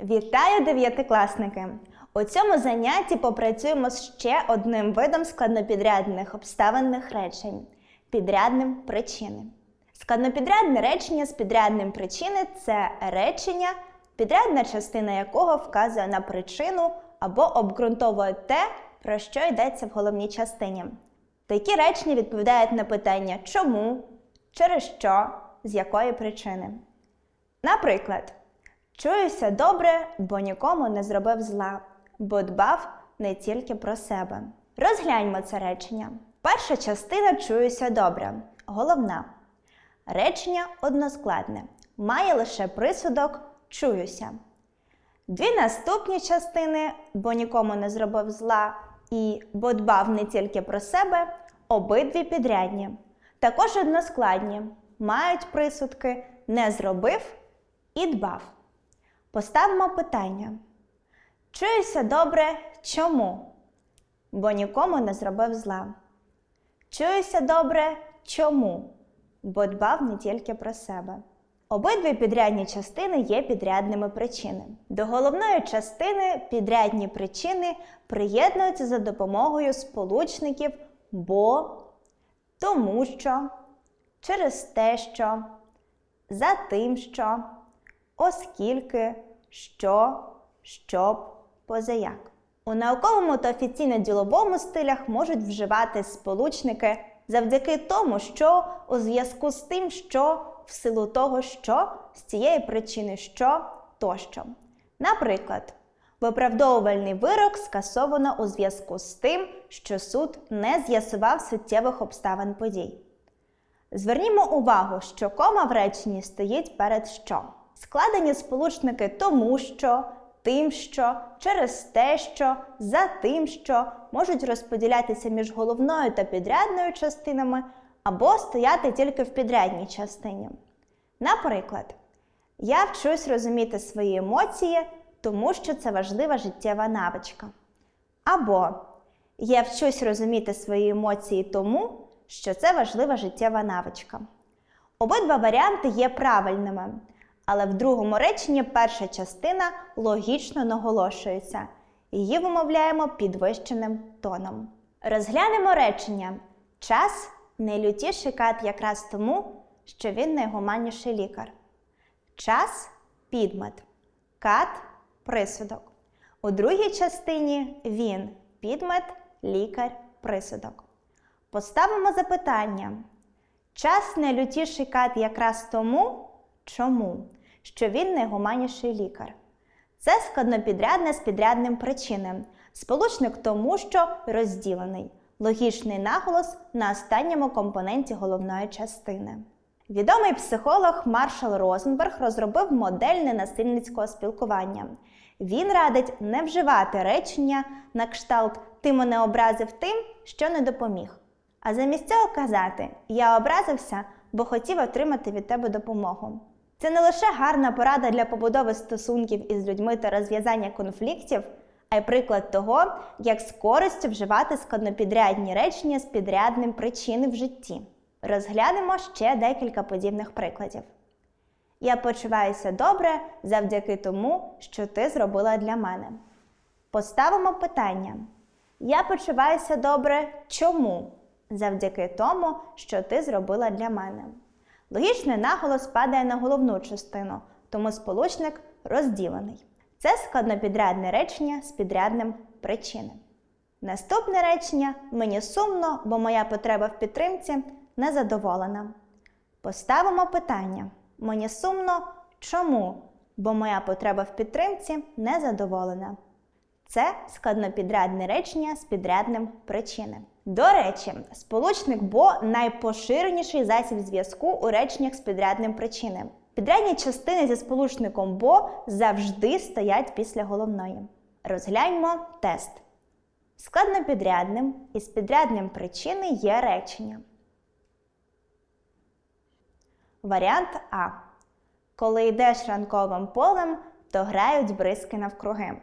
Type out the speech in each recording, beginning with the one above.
Вітаю дев'ятикласники! У цьому занятті попрацюємо з ще одним видом складнопідрядних обставинних речень підрядним причини. Складнопідрядне речення з підрядним причини це речення, підрядна частина якого вказує на причину або обґрунтовує те, про що йдеться в головній частині. Такі речення відповідають на питання чому, через що, з якої причини. Наприклад, чуюся добре, бо нікому не зробив зла, бо дбав не тільки про себе. Розгляньмо це речення. Перша частина чуюся добре. Головна. Речення односкладне. Має лише присудок чуюся. Дві наступні частини, бо нікому не зробив зла і бо дбав не тільки про себе, обидві підрядні. Також односкладні, мають присудки не зробив і дбав. Поставимо питання. Чуюся добре чому? Бо нікому не зробив зла. Чуюся добре чому? Бо дбав не тільки про себе. Обидві підрядні частини є підрядними причинами. До головної частини підрядні причини приєднуються за допомогою сполучників бо, тому що, через те, що, за тим, що, оскільки, що, щоб, позаяк. У науковому та офіційно-діловому стилях можуть вживати сполучники завдяки тому, що у зв'язку з тим, що в силу того, що з цієї причини що тощо. Наприклад, виправдовувальний вирок скасовано у зв'язку з тим, що суд не з'ясував суттєвих обставин подій. Звернімо увагу, що кома в реченні стоїть перед що. Складені сполучники тому, що, тим, що, через те, що, за тим, що можуть розподілятися між головною та підрядною частинами або стояти тільки в підрядній частині. Наприклад, я вчусь розуміти свої емоції, тому що це важлива життєва навичка. Або я вчусь розуміти свої емоції тому, що це важлива життєва навичка. Обидва варіанти є правильними, але в другому реченні перша частина логічно наголошується. Її вимовляємо підвищеним тоном. Розглянемо речення. Час найлютіший кат якраз тому, що він найгуманніший лікар. Час підмет. Кат присудок. У другій частині він підмет, лікар, присудок. Поставимо запитання. Час найлютіший кат якраз тому, чому? Що він найгуманіший лікар. Це складнопідрядне з підрядним причинам. Сполучник тому, що розділений. Логічний наголос на останньому компоненті головної частини. Відомий психолог Маршал Розенберг розробив модель ненасильницького спілкування. Він радить не вживати речення на кшталт Ти мене образив тим, що не допоміг. А замість цього казати Я образився, бо хотів отримати від тебе допомогу. Це не лише гарна порада для побудови стосунків із людьми та розв'язання конфліктів, а й приклад того, як з користю вживати складнопідрядні речення з підрядним причини в житті. Розглянемо ще декілька подібних прикладів. Я почуваюся добре завдяки тому, що ти зробила для мене. Поставимо питання. Я почуваюся добре чому? Завдяки тому, що ти зробила для мене. Логічний наголос падає на головну частину, тому сполучник розділений. Це складнопідрядне речення з підрядним причинам. Наступне речення мені сумно, бо моя потреба в підтримці не задоволена. Поставимо питання. Мені сумно чому? Бо моя потреба в підтримці не задоволена. Це складнопідрядне речення з підрядним причинам. До речі, сполучник бо найпоширеніший засіб зв'язку у реченнях з підрядним причинам. Підрядні частини зі сполучником бо завжди стоять після головної. Розгляньмо тест. Складнопідрядним і з підрядним причини є речення. Варіант А. Коли йдеш ранковим полем, то грають бризки навкруги.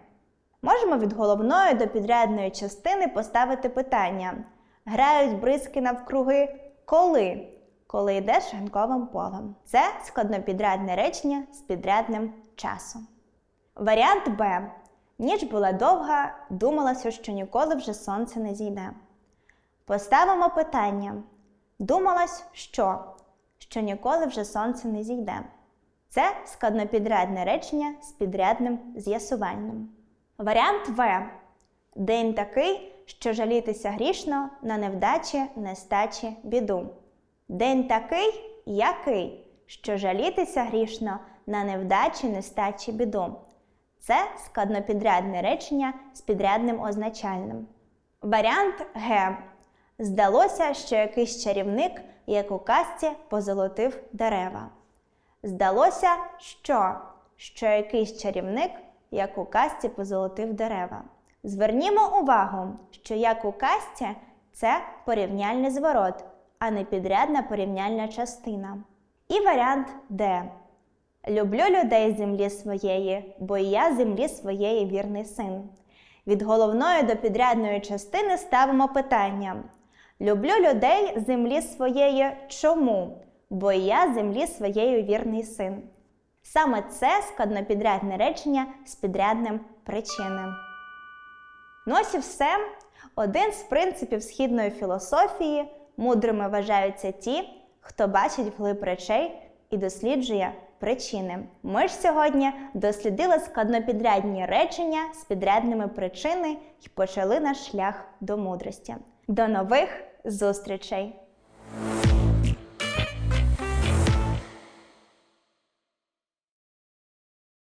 Можемо від головної до підрядної частини поставити питання: грають бризки навкруги коли? Коли йдеш ранковим полем. Це складнопідрядне речення з підрядним часом. Варіант Б. Ніч була довга, думалося, що ніколи вже сонце не зійде. Поставимо питання. Думалось, що? Що ніколи вже сонце не зійде. Це складнопідрядне речення з підрядним з'ясувальним. Варіант В. День такий, що жалітися грішно на невдачі, нестачі, біду. День такий, який, що жалітися грішно на невдачі, нестачі, біду. Це складнопідрядне речення з підрядним означальним. Варіант Г. Здалося, що якийсь чарівник, як у казці, позолотив дерева. Здалося, що, що якийсь чарівник, як у казці, позолотив дерева. Звернімо увагу, що як у казці це порівняльний зворот, а не підрядна порівняльна частина. І варіант Д. Люблю людей землі своєї, бо і я землі своєї вірний син. Від головної до підрядної частини ставимо питання: Люблю людей землі своєї чому? Бо і я землі своєї вірний син. Саме це складнопідрядне речення з підрядним причинним. Ну ось і все. Один з принципів східної філософії мудрими вважаються ті, хто бачить вглиб речей і досліджує причини. Ми ж сьогодні дослідили складнопідрядні речення з підрядними причини і почали наш шлях до мудрості. До нових зустрічей!